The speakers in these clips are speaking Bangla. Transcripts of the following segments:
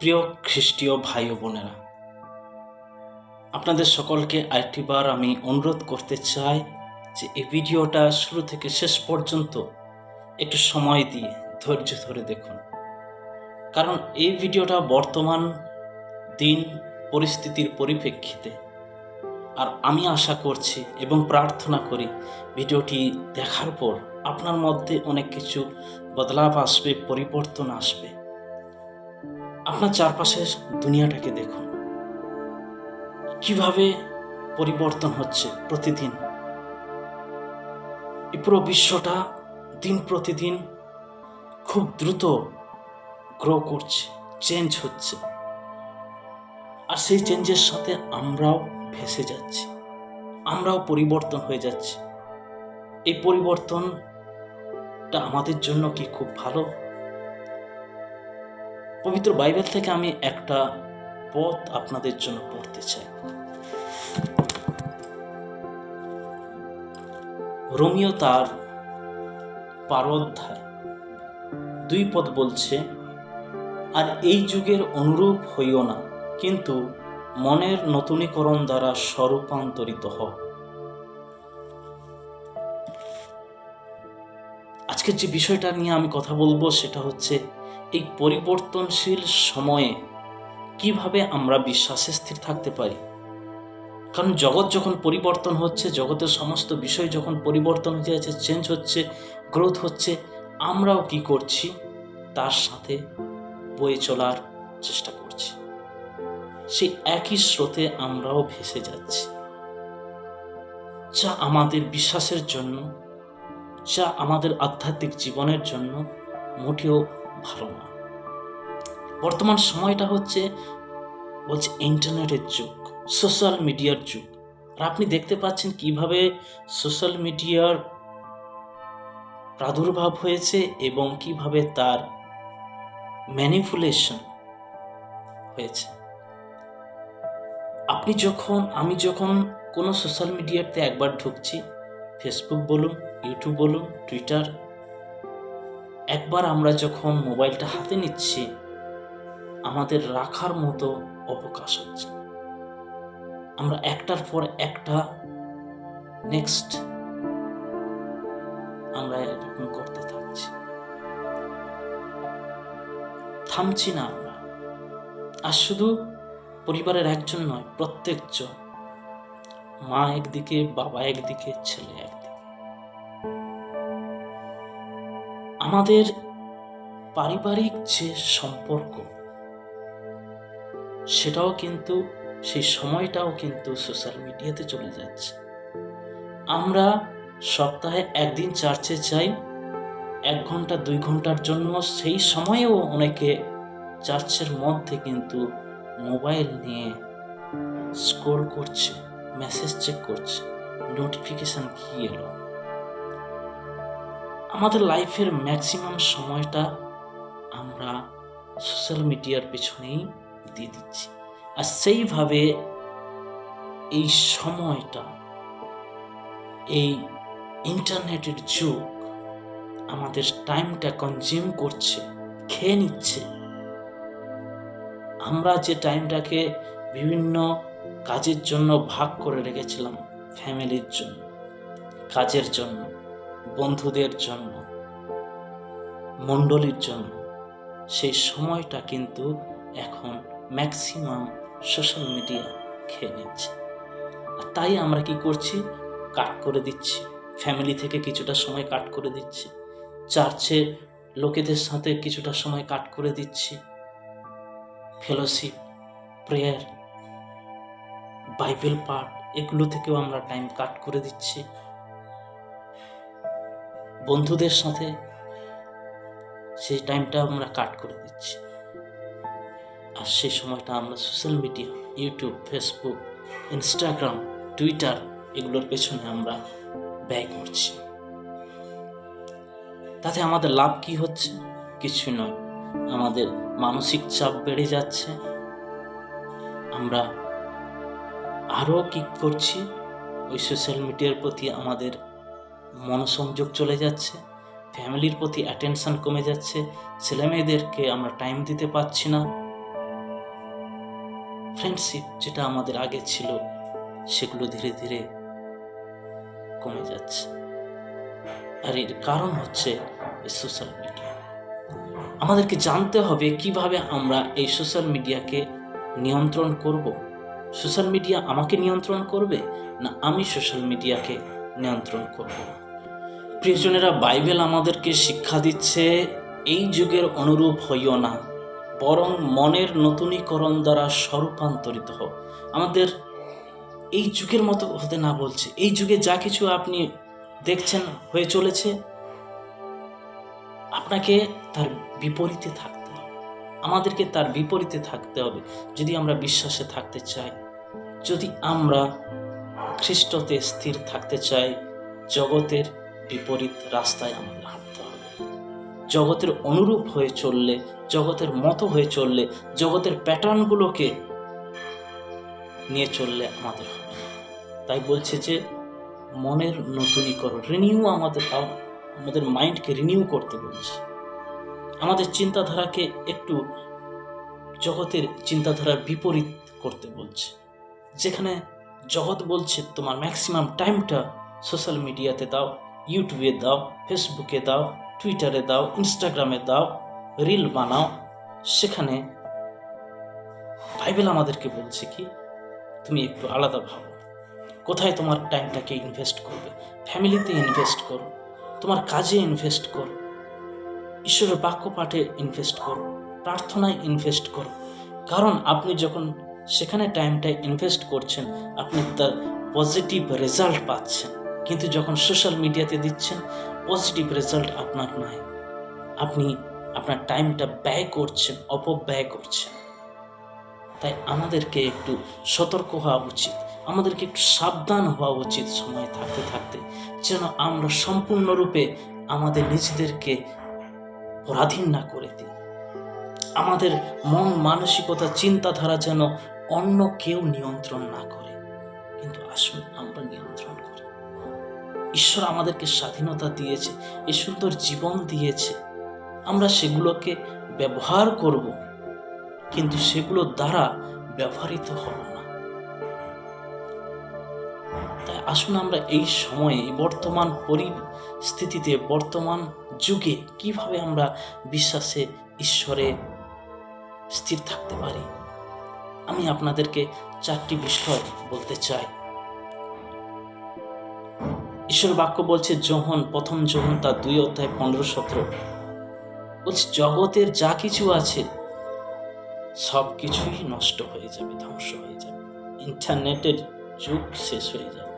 প্রিয় খ্রিস্টীয় ভাই ও বোনেরা, আপনাদের সকলকে আরেকটিবার আমি অনুরোধ করতে চাই যে এই ভিডিওটা শুরু থেকে শেষ পর্যন্ত একটু সময় দিয়ে ধৈর্য ধরে দেখুন। কারণ এই ভিডিওটা বর্তমান দিন পরিস্থিতির পরিপ্রেক্ষিতে। আর আমি আশা করছি এবং প্রার্থনা করি ভিডিওটি দেখার পর আপনার মধ্যে অনেক কিছু বদলাভ আসবে, পরিবর্তন আসবে। আপনার চারপাশের দুনিয়াটাকে দেখুন। কীভাবে পরিবর্তন হচ্ছে প্রতিদিন? এই পুরো বিশ্বটা দিন প্রতিদিন খুব দ্রুত গ্রো করছে চেঞ্জ হচ্ছে। আর সেই চেঞ্জের সাথে আমরাও ভেসে যাচ্ছি। আমরাও পরিবর্তন হয়ে যাচ্ছি। এই পরিবর্তনটা আমাদের জন্য কি খুব ভালো? পবিত্র বাইবেল থেকে আমি একটা পথ আপনাদের জন্য পড়তে চাই। রোমিও তার বারো অধ্যায় দুই পদ বলছে, আর এই যুগের অনুরূপ হইও না, কিন্তু মনের নতুনীকরণ দ্বারা স্বরূপান্তরিত হও। আজকের যে বিষয়টা নিয়ে আমি কথা বলব সেটা হচ্ছে এই পরিবর্তনশীল সময়ে কীভাবে আমরা বিশ্বাসে স্থির থাকতে পারি? কারণ জগৎ যখন পরিবর্তন হচ্ছে, জগতের সমস্ত বিষয় যখন পরিবর্তন হয়ে যাচ্ছে চেঞ্জ হচ্ছে গ্রোথ হচ্ছে, আমরাও কি করছি? তার সাথে বয়ে চলার চেষ্টা করছি। সেই একই স্রোতে আমরাও ভেসে যাচ্ছি। যা আমাদের বিশ্বাসের জন্য, যা আমাদের আধ্যাত্মিক জীবনের জন্য মোটেও ভালো না। বর্তমান সময়টা হচ্ছে, বলছে ইন্টারনেটের যুগ, সোশ্যাল মিডিয়ার যুগ। আর আপনি দেখতে পাচ্ছেন কীভাবে সোশ্যাল মিডিয়ার প্রাদুর্ভাব হয়েছে এবং কীভাবে তার ম্যানিপুলেশন হয়েছে। আপনি যখন, আমি যখন কোনো সোশ্যাল মিডিয়াতে একবার ঢুকছি ফেসবুক বলুন ইউটিউব বলুন টুইটার একবার আমরা যখন মোবাইলটা হাতে নিচ্ছি, আমাদের রাখার মতো অবকাশ হচ্ছে আমরা একটার পর একটা নেক্সট আমরা এরকম করতে থাকছি। থামছি না আমরা। আর শুধু পরিবারের একজন নয়, প্রত্যেকজন। মা একদিকে, বাবা একদিকে, ছেলে আমাদের পারিবারিক যে সম্পর্ক, সেটাও কিন্তু, সেই সময়টাও কিন্তু সোশ্যাল মিডিয়াতে চলে যাচ্ছে। আমরা সপ্তাহে একদিন চার্চে যাই, এক ঘণ্টা, দুই ঘণ্টার জন্য সেই সময়েও অনেকে চার্চের মধ্যে কিন্তু মোবাইল নিয়ে স্ক্রোল করছে মেসেজ চেক করছে নোটিফিকেশান কি এলো? আমাদের লাইফের ম্যাক্সিমাম সময়টা আমরা সোশ্যাল মিডিয়ার পেছনেই দিয়ে দিচ্ছি। আর সেইভাবে এই সময়টা, এই ইন্টারনেটের যুগ আমাদের টাইমটা কনজিউম করছে, খেয়ে নিচ্ছে। আমরা যে টাইমটাকে বিভিন্ন কাজের জন্য ভাগ করে রেখেছিলাম, ফ্যামিলির জন্য, কাজের জন্য। বন্ধুদের জন্য, মণ্ডলীর জন্য। সেই সময়টা কিন্তু এখন ম্যাক্সিমাম সোশ্যাল মিডিয়া খেয়ে নিচ্ছে। আর তাই আমরা কি করছি? কাট করে দিচ্ছি। ফ্যামিলি থেকে কিছুটা সময় কাট করে দিচ্ছি। চার্চের লোকেদের সাথে কিছুটা সময় কাট করে দিচ্ছি। ফেলোশিপ প্রেয়ার বাইবেল পাঠ এগুলো থেকেও আমরা টাইম কাট করে দিচ্ছি। বন্ধুদের সাথে সেই টাইমটা আমরা কাট করে দিচ্ছি। আর সেই সময়টা আমরা social media YouTube Facebook Instagram Twitter এগুলোর পেছনে আমরা ব্যয় করছি। তাতে আমাদের লাভ কি হচ্ছে? কিছু নয়। আমাদের মানসিক চাপ বেড়ে যাচ্ছে। আমরা আরও কি করছি? ওই সোশ্যাল মিডিয়ার প্রতি আমাদের মনোসংযোগ চলে যাচ্ছে, ফ্যামিলির প্রতি অ্যাটেনশন কমে যাচ্ছে ছেলে মেয়েদেরকে আমরা টাইম দিতে পারছি না। ফ্রেন্ডশিপ যেটা আমাদের আগে ছিল, সেগুলো ধীরে ধীরে কমে যাচ্ছে। আর এর কারণ হচ্ছে সোশ্যাল মিডিয়া আমাদেরকে জানতে হবে কীভাবে আমরা এই সোশ্যাল মিডিয়াকে নিয়ন্ত্রণ করব। সোশ্যাল মিডিয়া আমাকে নিয়ন্ত্রণ করবে না আমি সোশ্যাল মিডিয়াকে নিয়ন্ত্রণ করব। প্রিয়জনেরা, বাইবেল আমাদেরকে শিক্ষা দিচ্ছে, এই যুগের অনুরূপ হইও না, বরং মনের নতুনীকরণ দ্বারা স্বরূপান্তরিত হোক আমাদের এই যুগের মতো হতে না বলছে। এই যুগে যা কিছু আপনি দেখছেন, হয়ে চলেছে, আপনাকে তার বিপরীতে থাকতে হবে। আমাদেরকে তার বিপরীতে থাকতে হবে, যদি আমরা বিশ্বাসে থাকতে চাই। যদি আমরা খ্রিস্টতে স্থির থাকতে চাই, জগতের বিপরীত রাস্তায় আমাদের হাঁটতে হবে। জগতের অনুরূপ হয়ে চললে, জগতের মতো হয়ে চললে, জগতের প্যাটার্নগুলোকে নিয়ে চললে আমাদের হবে। তাই বলছে যে, মনের নতুনীকরণ রিনিউ আমাদের আমাদের মাইন্ডকে রিনিউ করতে বলছে। আমাদের চিন্তাধারাকে একটু জগতের চিন্তাধারার বিপরীত করতে বলছে। যেখানে জগৎ বলছে তোমার ম্যাক্সিমাম টাইমটা সোশ্যাল মিডিয়াতে দাও ইউটিউবে দাও ফেসবুকে দাও টুইটারে দাও ইনস্টাগ্রামে দাও রিল বানাও। সেখানে বাইবেল আমাদেরকে বলছে কি, তুমি একটু আলাদা ভাবো। কোথায় তোমার টাইমটাকে ইনভেস্ট করবে? ফ্যামিলিতে ইনভেস্ট করো, তোমার কাজে ইনভেস্ট করো, ঈশ্বরের বাক্য পাঠে ইনভেস্ট করো, প্রার্থনায় ইনভেস্ট করো। কারণ আপনি যখন সেখানে টাইমটা ইনভেস্ট করছেন, আপনি তার পজিটিভ রেজাল্ট পাচ্ছেন। কিন্তু যখন সোশ্যাল মিডিয়াতে দিচ্ছেন পজিটিভ রেজাল্ট আপনার নয় আপনি আপনার টাইমটা ব্যয় করছেন, অপব্যয় করছেন। তাই আমাদেরকে একটু সতর্ক হওয়া উচিত। আমাদেরকে একটু সাবধান হওয়া উচিত সময় থাকতে থাকতে, যেন আমরা সম্পূর্ণরূপে আমাদের নিজেদেরকে পরাধীন না করে দিই। আমাদের মন মানসিকতা চিন্তাধারা যেন অন্য কেউ নিয়ন্ত্রণ না করে, কিন্তু আসুন আমরা নিয়ন্ত্রণ করি। ঈশ্বর আমাদেরকে স্বাধীনতা দিয়েছে, এই সুন্দর জীবন দিয়েছে। আমরা সেগুলোকে ব্যবহার করব, কিন্তু সেগুলো দ্বারা ব্যবহৃত হব না। তাই আসুন আমরা এই সময়ে বর্তমান পরিস্থিতিতে, বর্তমান যুগে কীভাবে আমরা বিশ্বাসে ঈশ্বরে স্থির থাকতে পারি? আমি আপনাদেরকে চারটি বিষয় বলতে চাই। ঈশ্বর বাক্য বলছে যোহন প্রথম যোহন তার দুই অধ্যায় পনেরো সতেরো। বলছে, জগতের যা কিছু আছে, সব কিছুই নষ্ট হয়ে যাবে, ধ্বংস হয়ে যাবে। ইন্টারনেটের যুগ শেষ হয়ে যাবে।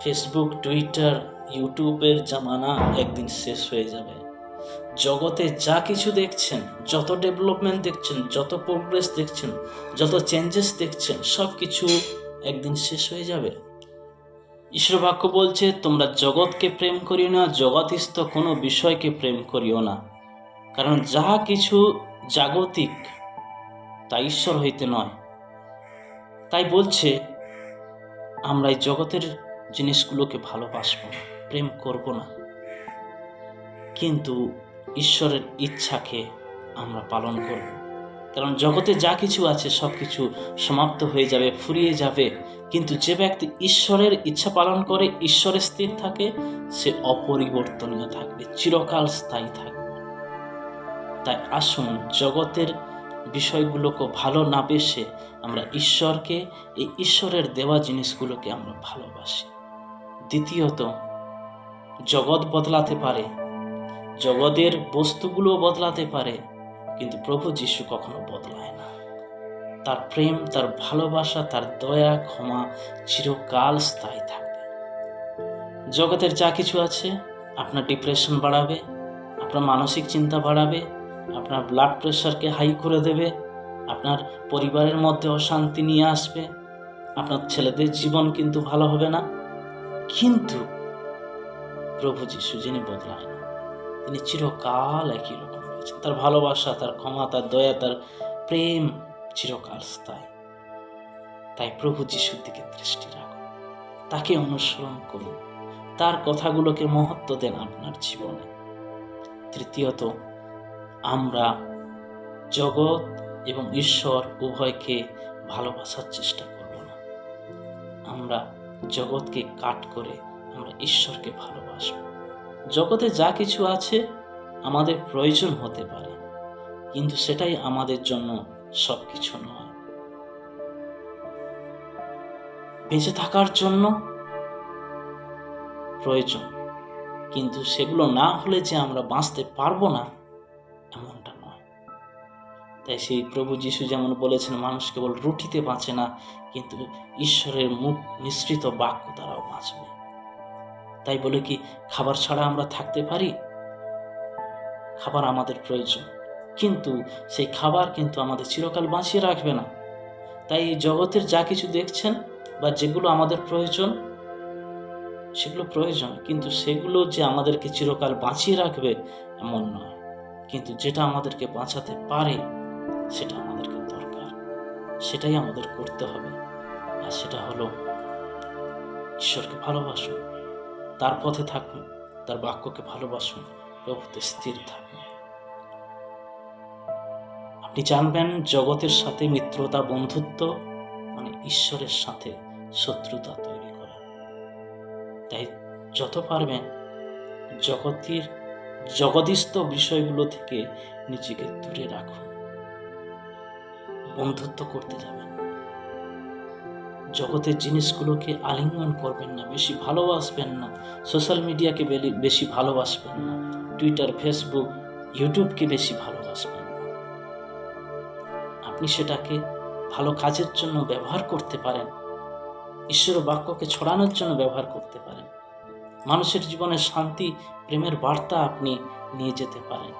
ফেসবুক, টুইটার, ইউটিউবের জামানা একদিন শেষ হয়ে যাবে। জগতে যা কিছু দেখছেন, যত ডেভেলপমেন্ট দেখছেন, যত প্রোগ্রেস দেখছেন, যত চেঞ্জেস দেখছেন সব কিছু একদিন শেষ হয়ে যাবে। ঈশ্বর বাক্য বলছে, তোমরা জগৎকে প্রেম করিও না, জগৎস্থ কোনো বিষয়কে প্রেম করিও না। কারণ যাহা কিছু জাগতিক, তা ঈশ্বর হইতে নয়। তাই বলছে, আমরা এই জগতের জিনিসগুলোকে ভালোবাসবো প্রেম করব না। কিন্তু ঈশ্বরের ইচ্ছাকে আমরা পালন করব। কারণ জগতে যা কিছু আছে, সব কিছু সমাপ্ত হয়ে যাবে, ফুরিয়ে যাবে। কিন্তু যে ব্যক্তি ঈশ্বরের ইচ্ছা পালন করে, ঈশ্বরে স্থির থাকে, সে অপরিবর্তনীয় থাকবে, চিরকাল স্থায়ী থাকবে। তাই আসুন, জগতের বিষয়গুলোকে ভালো না বেসে আমরা ঈশ্বরকে, এই ঈশ্বরের দেওয়া জিনিসগুলোকে আমরা ভালোবাসি। দ্বিতীয়ত, জগৎ বদলাতে পারে জগতের বস্তুগুলো বদলাতে পারে, কিন্তু প্রভু যিশু কখনো বদলায় না। তার প্রেম, তার ভালোবাসা, তার দয়া, ক্ষমা চিরকাল স্থায়ী থাকবে। জগতের যা কিছু আছে, আপনার ডিপ্রেশন বাড়াবে, আপনার মানসিক চিন্তা বাড়াবে, আপনার ব্লাড প্রেশারকে হাই করে দেবে, আপনার পরিবারের মধ্যে অশান্তি নিয়ে আসবে, আপনার ছেলেদের জীবন কিন্তু ভালো হবে না। কিন্তু প্রভু যিশু যিনি বদলায় না। তিনি চিরকাল একই রকম রয়েছেন। তার ভালোবাসা, তার ক্ষমা, তার দয়া, তার প্রেম চিরকাল স্থায়ী। তাই প্রভু যিশুর দিকে দৃষ্টি রাখুন। তাকে অনুসরণ করুন। তার কথাগুলোকে মহত্ব দেন আপনার জীবনে। তৃতীয়ত, আমরা জগৎ এবং ঈশ্বর উভয়কে ভালোবাসার চেষ্টা করব না। আমরা জগৎকে কাট করে আমরা ঈশ্বরকে ভালোবাসব। জগতে যা কিছু আছে আমাদের প্রয়োজন হতে পারে, কিন্তু সেটাই আমাদের জন্য সব কিছু নয়। বেঁচে থাকার জন্য প্রয়োজন, কিন্তু সেগুলো না হলে যে আমরা বাঁচতে পারব না, এমনটা নয়। তাই সেই প্রভু যিশু যেমন বলেছেন, মানুষ কেবল রুটিতে বাঁচে না, কিন্তু ঈশ্বরের মুখ নিঃসৃত বাক্য দ্বারাও বাঁচবে। তাই বলে কি খাবার ছাড়া আমরা থাকতে পারি? খাবার আমাদের প্রয়োজন। কিন্তু সেই খাবার কিন্তু আমাদের চিরকাল বাঁচিয়ে রাখবে না। তাই এই জগতের যা কিছু দেখছেন বা যেগুলো আমাদের প্রয়োজন, সেগুলো প্রয়োজন। কিন্তু সেগুলো যে আমাদেরকে চিরকাল বাঁচিয়ে রাখবে, এমন নয়। কিন্তু যেটা আমাদেরকে বাঁচাতে পারে, সেটা আমাদেরকে দরকার। সেটাই আমাদের করতে হবে। আর সেটা হলো ঈশ্বরকে ভালোবাসুন। তার পথে থাকুন তার বাক্যকে ভালোবাসুন প্রভুতে স্থির থাকুন আপনি জানবেন জগতের সাথে মিত্রতা, বন্ধুত্ব মানে ঈশ্বরের সাথে শত্রুতা তৈরি করা। তাই যত পারবেন জগতের জগদিস্থ বিষয়গুলো থেকে নিজেকে দূরে রাখুন। বন্ধুত্ব করতে যাবেন। জগতের জিনিসগুলোকে আলিঙ্গন করবেন না, বেশি ভালোবাসবেন না, সোশ্যাল মিডিয়াকে বেশি ভালোবাসবেন না, টুইটার, ফেসবুক, ইউটিউবকে বেশি ভালোবাসবেন না। আপনি সেটাকে ভালো কাজের জন্য ব্যবহার করতে পারেন, ঈশ্বর বাক্যকে ছড়ানোর জন্য ব্যবহার করতে পারেন। মানুষের জীবনে শান্তি, প্রেমের বার্তা আপনি নিয়ে যেতে পারেন,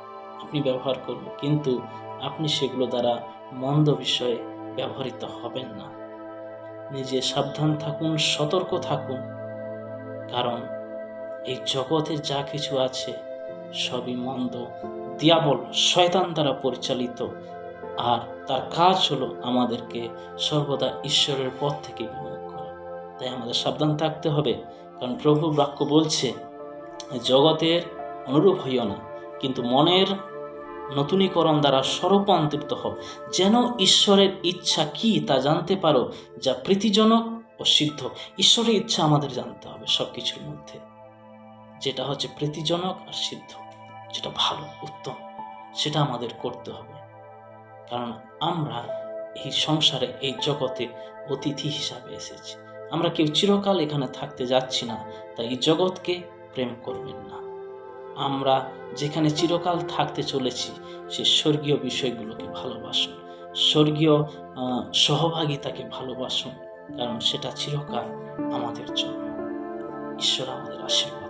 আপনি ব্যবহার করুন কিন্তু আপনি সেগুলো দ্বারা মন্দ বিষয়ে ব্যবহৃত হবেন না। নিজে সাবধান থাকুন, সতর্ক থাকুন। কারণ এই জগতে যা কিছু আছে সবই মন্দ। দিয়াবল শয়তান দ্বারা পরিচালিত। আর তার কাজ হলো আমাদেরকে সর্বদা ঈশ্বরের পথ থেকে বিমুখ করা। তাই আমাদের সাবধান থাকতে হবে। কারণ প্রভু বাক্য বলছে, জগতের অনুরূপ হইও না, কিন্তু মনের নতুনীকরণ দ্বারা স্বরূপান্তরিত হও। যেন ঈশ্বরের ইচ্ছা কি তা জানতে পারো, যা প্রীতিজনক ও সিদ্ধ। ঈশ্বরের ইচ্ছা আমাদের জানতে হবে সব কিছুর মধ্যে। যেটা হচ্ছে প্রীতিজনক আর সিদ্ধ। যেটা ভালো, উত্তম, সেটা আমাদের করতে হবে। কারণ আমরা এই সংসারে, এই জগতে অতিথি হিসাবে এসেছি। আমরা কেউ চিরকাল এখানে থাকতে যাচ্ছি না, তাই এই জগৎকে প্রেম করবেন না। আমরা যেখানে চিরকাল থাকতে চলেছি সে স্বর্গীয় বিষয়গুলোকে ভালোবাসুন। স্বর্গীয় সহভাগিতাকে ভালোবাসুন, কারণ সেটা চিরকাল আমাদের জন্য। ঈশ্বর আমাদের আশীর্বাদ।